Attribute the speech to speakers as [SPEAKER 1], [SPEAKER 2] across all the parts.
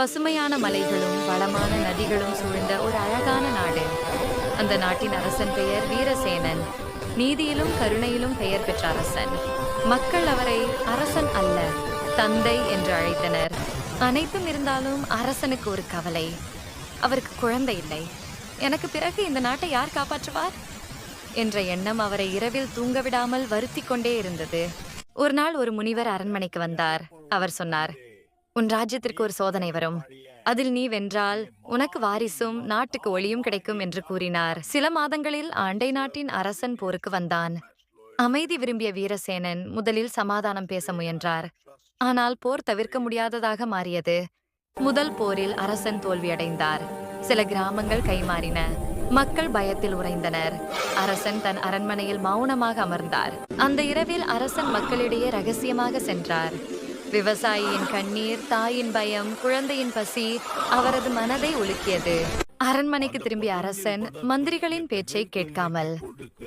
[SPEAKER 1] பசுமையான மலைகளும் வளமான நதிகளும் சூழ்ந்த ஒரு அழகான நாடு. அந்த நாட்டின் அரசன் பெயர் வீரசேனன். நீதியிலும் கருணையிலும் பெயர் பெற்ற அரசன். மக்கள் அவரை அரசன் அல்ல தந்தை என்று அழைத்தனர். அனைத்தும் இருந்தாலும் அரசனுக்கு ஒரு கவலை. அவருக்கு குழந்தை இல்லை. எனக்கு பிறகு இந்த நாட்டை யார் காப்பாற்றுவார்? என்ற எண்ணம் அவரை இரவில் தூங்க விடாமல் வருத்தி கொண்டே இருந்தது. ஒரு நாள் ஒரு முனிவர் அரண்மனைக்கு வந்தார். அவர் சொன்னார் உன் ராஜ்யத்திற்கு ஒரு சோதனை வரும். அதில் நீ வென்றால் உனக்கு வாரிசும் நாட்டுக்கு ஒளியும் கிடைக்கும் என்று கூறினார். சில மாதங்களில் ஆண்டை நாட்டின் அரசன் போருக்கு வந்தான். அமைதி விரும்பிய வீரசேனன் முதலில் சமாதானம் பேச முயன்றார். ஆனால் போர் தவிர்க்க முடியாததாக மாறியது. முதல் போரில் அரசன் தோல்வியடைந்தார். சில கிராமங்கள் கைமாறின. மக்கள் பயத்தில் உறைந்தனர். அரசன் தன் அரண்மனையில் மௌனமாக அமர்ந்தார். அந்த இரவில் அரசன் மக்களிடையே ரகசியமாக சென்றார். விவசாயியின் கண்ணீர் தாயின் பயம் குழந்தையின் பசி அவரது மனதை உலுக்கியது. அரண்மனைக்கு திரும்பிய அரசன் மந்திரிகளின் பேச்சை கேட்காமல்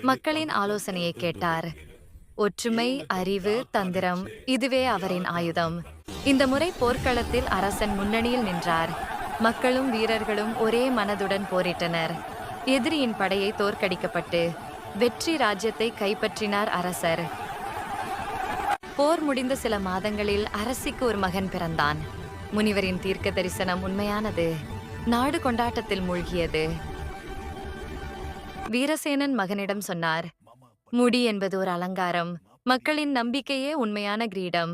[SPEAKER 1] மக்களின் ஆலோசனையை கேட்டார். ஒற்றுமை அறிவு தந்திரம் இதுவே அவரின் ஆயுதம். இந்த முறை போர்க்களத்தில் அரசன் முன்னணியில் நின்றார். மக்களும் வீரர்களும் ஒரே மனதுடன் போரிட்டனர். எதிரியின் படையை தோற்கடிக்கப்பட்டு வெற்றி ராஜ்யத்தை கைப்பற்றினார் அரசர். போர் முடிந்த சில மாதங்களில் அரசிக்கு ஒரு மகன் பிறந்தான். முனிவரின் தீர்க்க தரிசனம் உண்மையானது. நாடு கொண்டாட்டத்தில் மூழ்கியது. வீரசேனன் மகனிடம் சொன்னார் முடி என்பது ஒரு அலங்காரம். மக்களின் நம்பிக்கையே உண்மையான கிரீடம்.